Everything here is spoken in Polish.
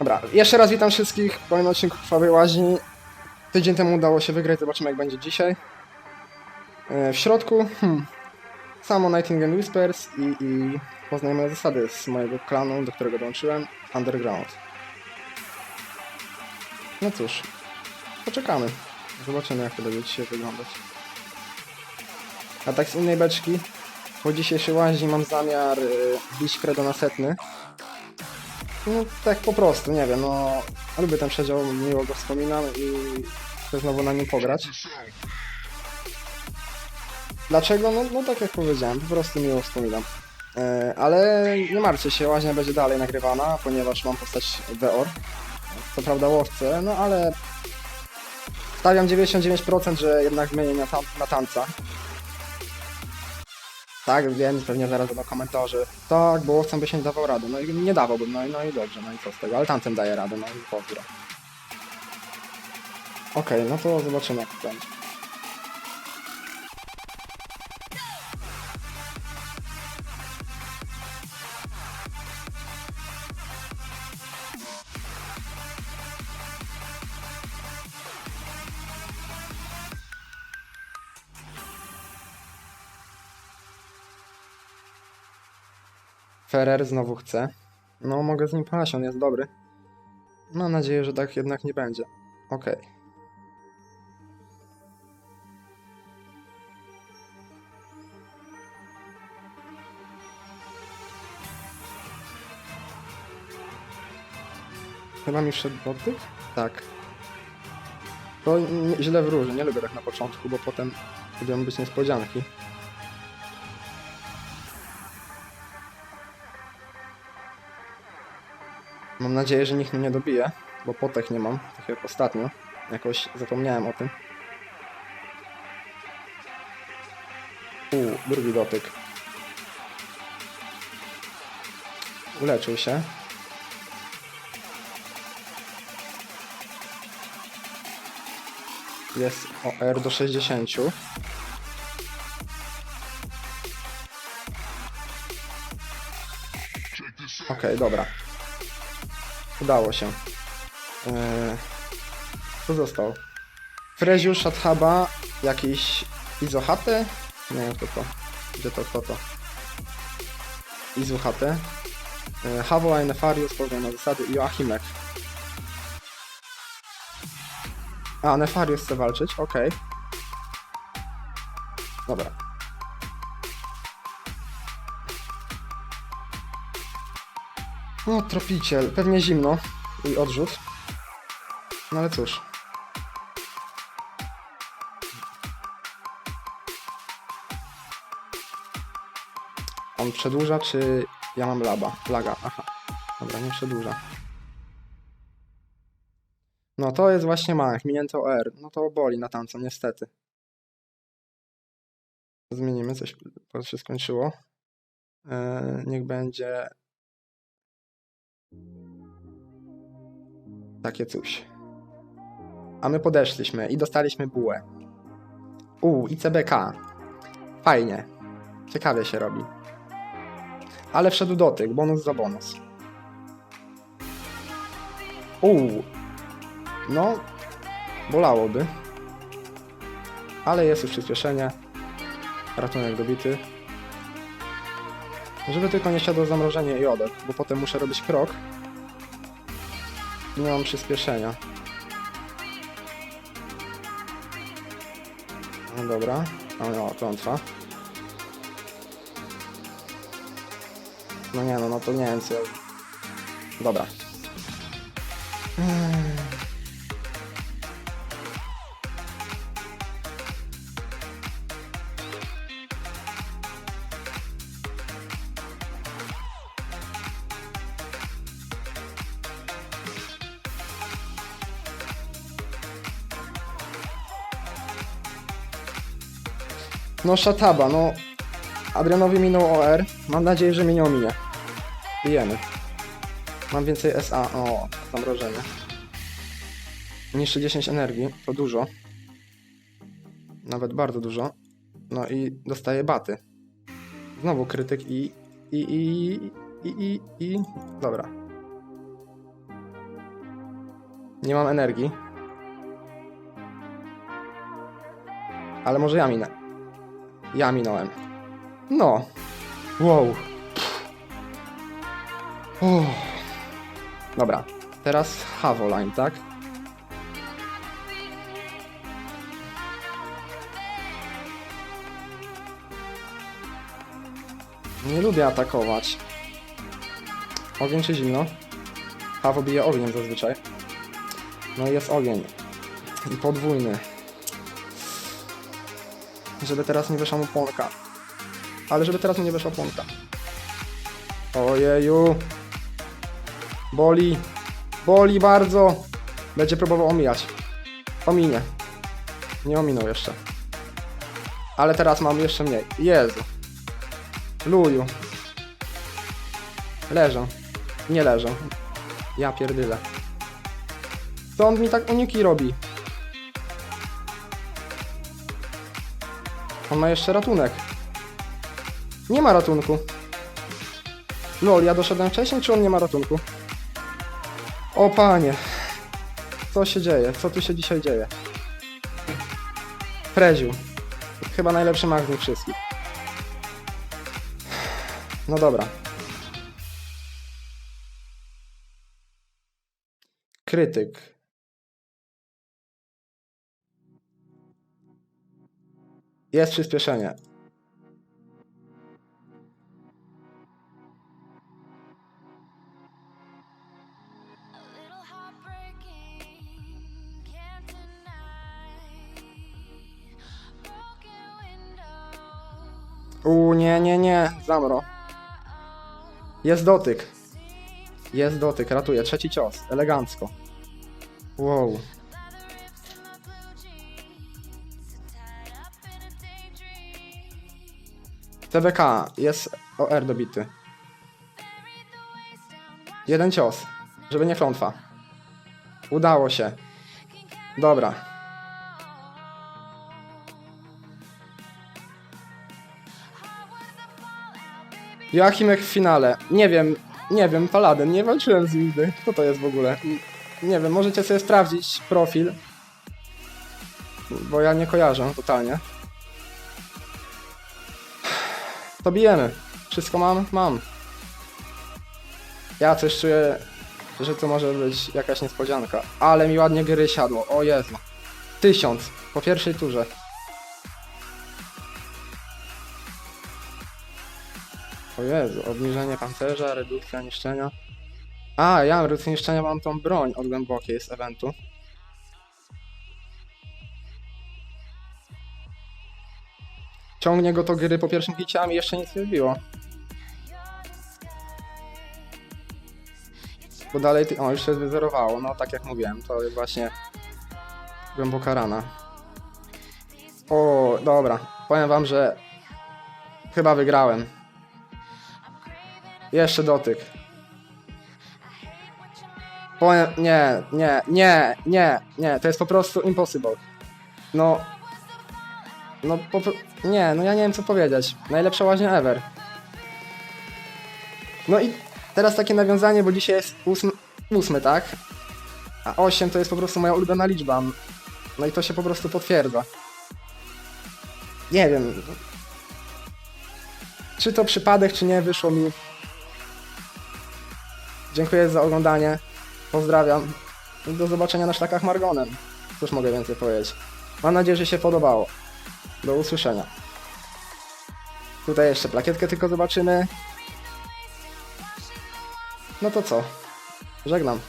Dobra, jeszcze raz witam wszystkich w kolejnym odcinku Krwawej Łaźni. Tydzień temu udało się wygrać, zobaczymy jak będzie dzisiaj. E, W środku, hmm, samo Nightingale Whispers i, i zasady z mojego klanu, do którego dołączyłem, Underground. No cóż, poczekamy. Zobaczymy jak to będzie dzisiaj wyglądać. A tak z innej beczki, po dzisiejszej łaźni mam zamiar y, bić kredo na setny. No tak po prostu, nie wiem, no lubię ten przedział, miło go wspominam i chcę znowu na nim pograć. Dlaczego? No, no tak jak powiedziałem, po prostu miło wspominam. E, ale nie martwcie się, łaźnia będzie dalej nagrywana, ponieważ mam postać Veor. Co prawda łowcę, no ale stawiam 99%, że jednak zmienię na, tam, na tanca. Tak, wiem, pewnie zaraz będą komentarze. Tak, bo łowcem by się nie dawał rady. No i nie dawałbym, no i, no i dobrze, no i co z tego, ale tancem daje radę, no i pozdro. Okej, no to zobaczymy jak to będzie. Ferrer znowu chce. No, mogę z nim paść, on jest dobry. Mam nadzieję, że tak jednak nie będzie. Okej. Chyba mi wszedł dotyk? Tak. To źle wróży, nie lubię tak na początku, bo potem będą być niespodzianki. Mam nadzieję, że nikt mnie nie dobije, bo potek nie mam, tak jak ostatnio. Jakoś zapomniałem o tym. Uuu, drugi dotyk. Uleczył się. Jest OR do 60. Okej, dobra. Udało się. Eee, co został? Freziu, Shathaba, jakiś Izohate? Nie wiem kto to. Gdzie to, kto to? Izuhate. Eee, Havo, Nefarius, powiem na zasady Joachimek. A, Nefarius chce walczyć, okej. Dobra. No, tropiciel. Pewnie zimno i odrzut. No ale cóż. On przedłuża, czy ja mam laba? Laga, aha. Dobra, nie przedłuża. No to jest właśnie mach, minięto R. No to boli na tamco, niestety. Zmienimy coś, bo się skończyło. Eee, niech będzie takie coś. A my podeszliśmy i dostaliśmy bułę. U, ICBK. Fajnie. Ciekawie się robi. Ale wszedł dotyk, bonus za bonus. U. No, bolałoby. Ale jest już przyspieszenie. Ratunek dobity. Żeby tylko nie siadło zamrożenie i odek, bo potem muszę robić krok. Nie mam przyspieszenia. No dobra. O, o klątwa. No nie no, no to nie wiem co. Dobra. Mm. No Shataba, no Adrianowi minął OR. Mam nadzieję, że mnie nie ominie. Bijemy. Mam więcej SA. O, zamrożenie. Niższy 10 energii, to dużo. Nawet bardzo dużo. No i dostaję baty. Znowu krytyk i... i... i... i... i... i... Dobra. Nie mam energii. Ale może ja minę. Ja minąłem. No. Wow. Uff. Dobra. Teraz Havoline, tak? Nie lubię atakować. Ogień czy zimno? Hawo bije ogniem zazwyczaj. No i jest ogień. I podwójny. Żeby teraz nie wyszła mu płonka. Ale żeby teraz nie wyszła płonka. Ojeju. Boli. Boli bardzo. Będzie próbował omijać. Ominie. Nie ominął jeszcze. Ale teraz mam jeszcze mniej. Jezu. Luju. Leżą. Nie leżą. Ja pierdyle. Co on mi tak uniki robi? On ma jeszcze ratunek. Nie ma ratunku. Lol, ja doszedłem wcześniej, czy on nie ma ratunku? O panie. Co się dzieje? Co tu się dzisiaj dzieje? Freziu. Chyba najlepszy mag z nich wszystkich. No dobra. Krytyk. Jest przyspieszenie. U nie, nie, nie. Zamro. Jest dotyk. Jest dotyk, ratuje. Trzeci cios. Elegancko. Wow. TBK. Jest OR dobity. Jeden cios. Żeby nie klątwa. Udało się. Dobra. Joachimek w finale. Nie wiem, nie wiem, Paladin, nie walczyłem z nim nigdy. Kto to jest w ogóle? Nie wiem, możecie sobie sprawdzić profil. Bo ja nie kojarzę totalnie. To bijemy. Wszystko mam? Mam. Ja coś czuję, że to może być jakaś niespodzianka. Ale mi ładnie gry siadło. O Jezu. Tysiąc. Po pierwszej turze. O Jezu, obniżenie pancerza, redukcja niszczenia. A, ja mam redukcję niszczenia, mam tą broń od głębokiej z eventu. Ciągnie go to gry po pierwszym hicie, a mi jeszcze nic nie wbiło. Bo dalej, ty... o już się wyzerowało, no tak jak mówiłem, to właśnie głęboka rana. O, dobra, powiem wam, że chyba wygrałem. Jeszcze dotyk. Powiem, nie, nie, nie, nie, nie, to jest po prostu impossible. No, no po, nie, no ja nie wiem co powiedzieć. Najlepsza łaźnia ever. No i teraz takie nawiązanie, bo dzisiaj jest ósmy, ósmy tak? A 8 to jest po prostu moja ulubiona liczba. No i to się po prostu potwierdza. Nie wiem. Czy to przypadek, czy nie, wyszło mi. Dziękuję za oglądanie. Pozdrawiam. Do zobaczenia na szlakach Margonem. Cóż mogę więcej powiedzieć. Mam nadzieję, że się podobało. Do usłyszenia. Tutaj jeszcze plakietkę tylko zobaczymy. No to co? Żegnam.